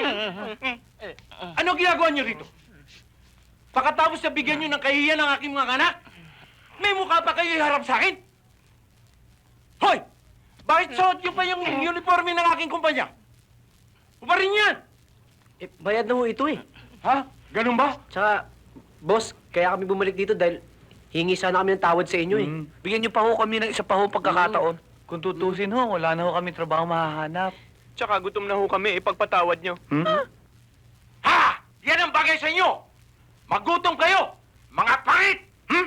Ano ginagawa niyo rito? Pagkatapos na bigyan niyo ng kahihiyan ng aking mga anak, may mukha pa kayo iharap sa akin? Hoy! Bakit suot niyo pa yung uniforme ng aking kumpanya? Uparin niyo yan! Eh, bayad na ho ito eh. Ha? Ganun ba? Tsaka, boss, kaya kami bumalik dito dahil hingi sana kami ng tawad sa inyo eh. Mm. Bigyan niyo pa ho kami ng isa pa ho pagkakataon. Kung tutusin ho, wala na ho kami trabaho mahahanap. Tsaka gutom na ho kami, ipagpatawad nyo. Hmm? Ha! Yan ang bagay sa inyo! Magutom kayo! Mga pangit! Hmm?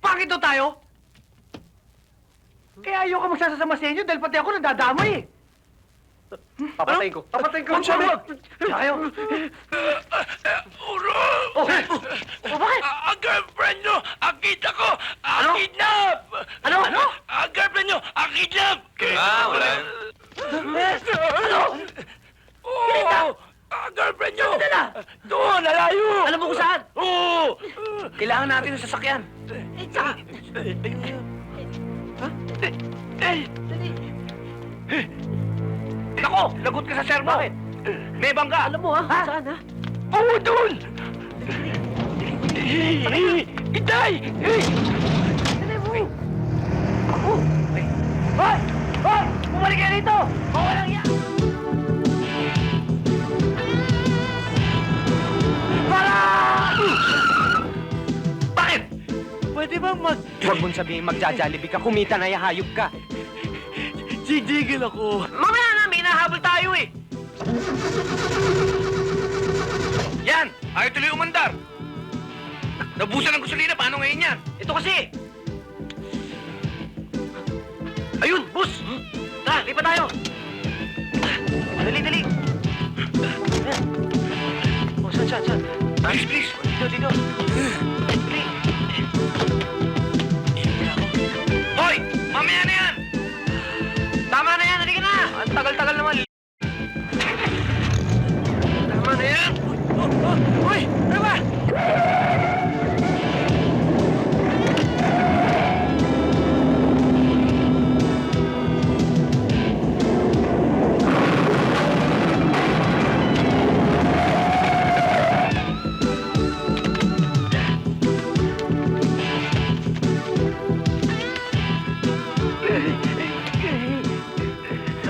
Bakit daw tayo? Kaya ayoko magsasama sa inyo dahil pati ako nadadamay eh. Papatayin ko. Papatayin ko. Kung sabi- Kayo. Uro! Oh, oh, bakit? Ang girlfriend nyo! Ang kita ko! Ang Ano? kidnap! Ano? Ano? Ang girlfriend nyo! Ang kidnap! Ah, wala. Ano? Oo! Ang girlfriend nyo! Saan na? Doon! Nalayo! Alam mo kung saan? Oo! Kailangan natin ng sasakyan. Eh, tsaka... Ha? Eh. Nako! Lagot ka sa sermo! Bakit? May bangga! Alam mo ha? Saan ha? Oo, doon! Itay! Dali mo. Ako. Hoy! Hoy! Bumalik kayo dito! Bawal lang yan! Pwede bang mag... Huwag mong sabihin magja-jollibee ka, kumita na hayop ka. Sidigil ako. Mamaya na, may nahabol tayo eh. Yan! Ayaw tuloy umandar! Nabusan ng gasolina, paano ngayon yan? Ito kasi. Ayun, bus! Tara, lipat tayo. Dali, dali. Oh, saan, saan, saan? Please, please! Dito, dito.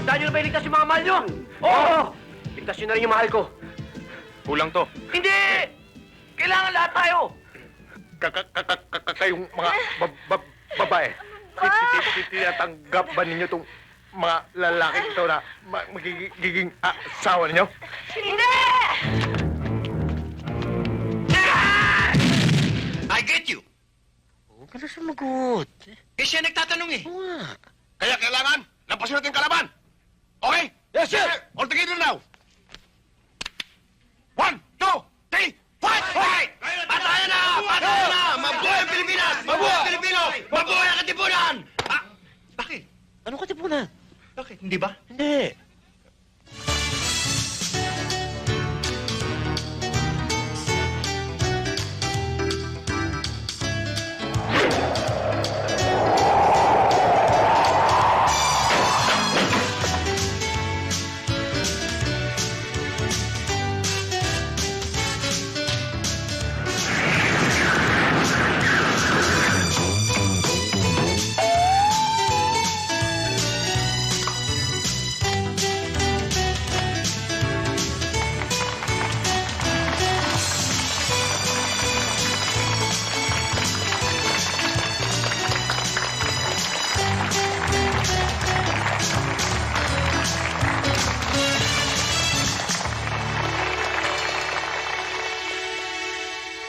Tandaan nyo na ba iligtas yung mga mahal nyo? Oo! Ligtas nyo na rin yung mahal ko. Kulang to. Hindi! Kailangan lahat tayo! kayong mga bab- bab- babae, ti- ti- ti- tinatanggap ba ninyo itong mga lalaki ito na ma- magiging ah, asawa ninyo? I get you! Huwag ka na sumagot. Eh, siya nagtatanong eh. Kaya kailangan, lampasin natin yung kalaban! Okay? Yes, sir! All together now! One, two, three, fight! Fight! Patayan na! Patayan na! Mabuhay ang Pilipinas! Mabuhay ang Pilipino! Mabuhay ang Katipunan! Ah, bakit? Anong katipunan? Bakit? Hindi ba? Hindi.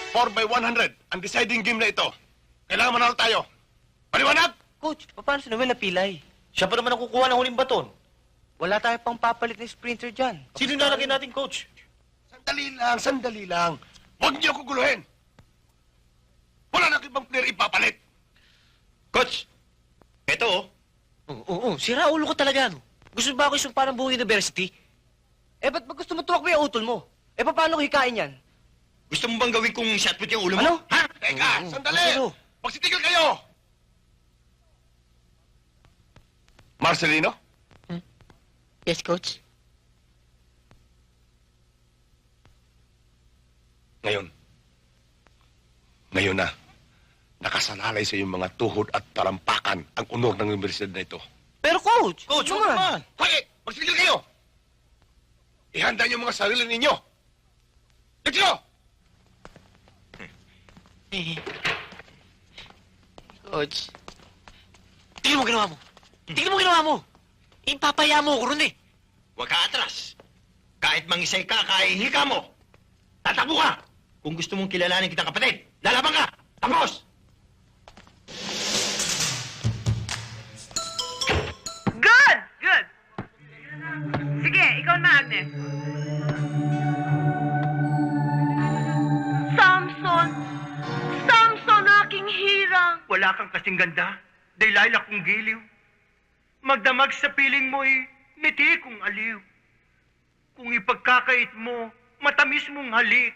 Four by 100, ang deciding game na ito. Kailangan manalo tayo. Paliwanag! Coach, paano si Noel napilay? Siya pa naman ang kukuha ng huling baton. Wala tayo pang papalit ng sprinter dyan. Sino nalagyan natin, coach? Sandali lang, sandali lang. Huwag niyo ako guluhin. Wala na ibang player ipapalit. Coach! Ito oh. Oo, oo, oo. Sira ulo ko talaga. No? Gusto ba ako isang parang buong university? Eh, ba't ba gusto mo tumakbo yung utol mo? Eh, paano ko hikain yan? Gusto mo bang gawin kong shotput yung ulo mo? Ano? Ha? Teka, Oo, sandali! ano? Magsitigil kayo! Marcelino? Yes, Coach? Ngayon. Ngayon na. Nakasalalay sa iyong mga tuhod at talampakan ang unor ng universidad na ito. Pero, Coach! Coach, huwag naman. Hoy! Magsigil kayo! Ihanda niyo mga sarili ninyo! Let's Coach. Tingnan mo ginawa mo. Tingnan mo ginawa mo. Ipapaya mo ko ron eh. Huwag ka atras. Kahit mangisay ka, kahihika mo. Tatakbo ka. Kung gusto mong kilalanin kitang kapatid, lalaban ka. Tapos! Good! Good! Sige, ikaw na, Agnes. Kang kasing ganda. Daylayla kong giliw. Magdamag sa piling mo'y ngiti kong aliw. Kung ipagkakait mo, matamis mong halik.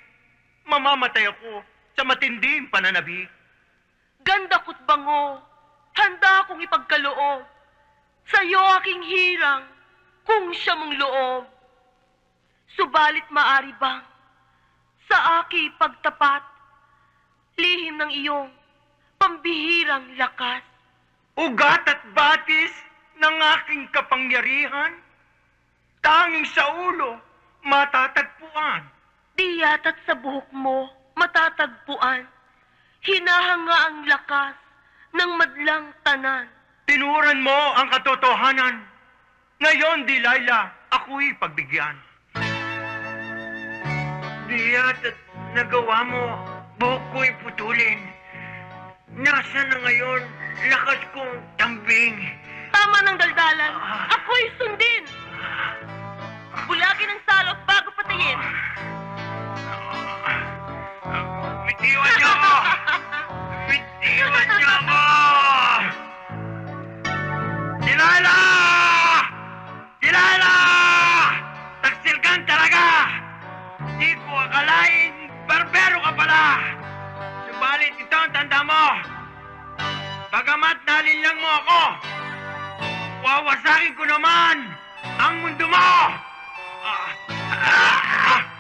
Mamamatay ako sa matinding pananabik. Ganda ko't bango. Handa akong ipagkaloob. Sa'yo aking hirang, kung siya mong loob. Subalit maari bang, sa aki pagtapat, lihim ng iyong pambihirang lakas. Ugat at batis ng aking kapangyarihan. Tanging sa ulo, matatagpuan. Di yata't sa buhok mo matatagpuan. Hinahanga ang lakas ng madlang tanan. Tinuran mo ang katotohanan. Ngayon, Delilah, ako'y pagbigyan. Di yata't nagawa mo, buhok ko'y putulin. Nasaan na ngayon, lakas kong tambing. Tama ng daldalan, ako'y sundin. Bulagin ang salot bago patayin. Ako, wawasakin ko naman ang mundo mo! Ah, ah, ah, ah.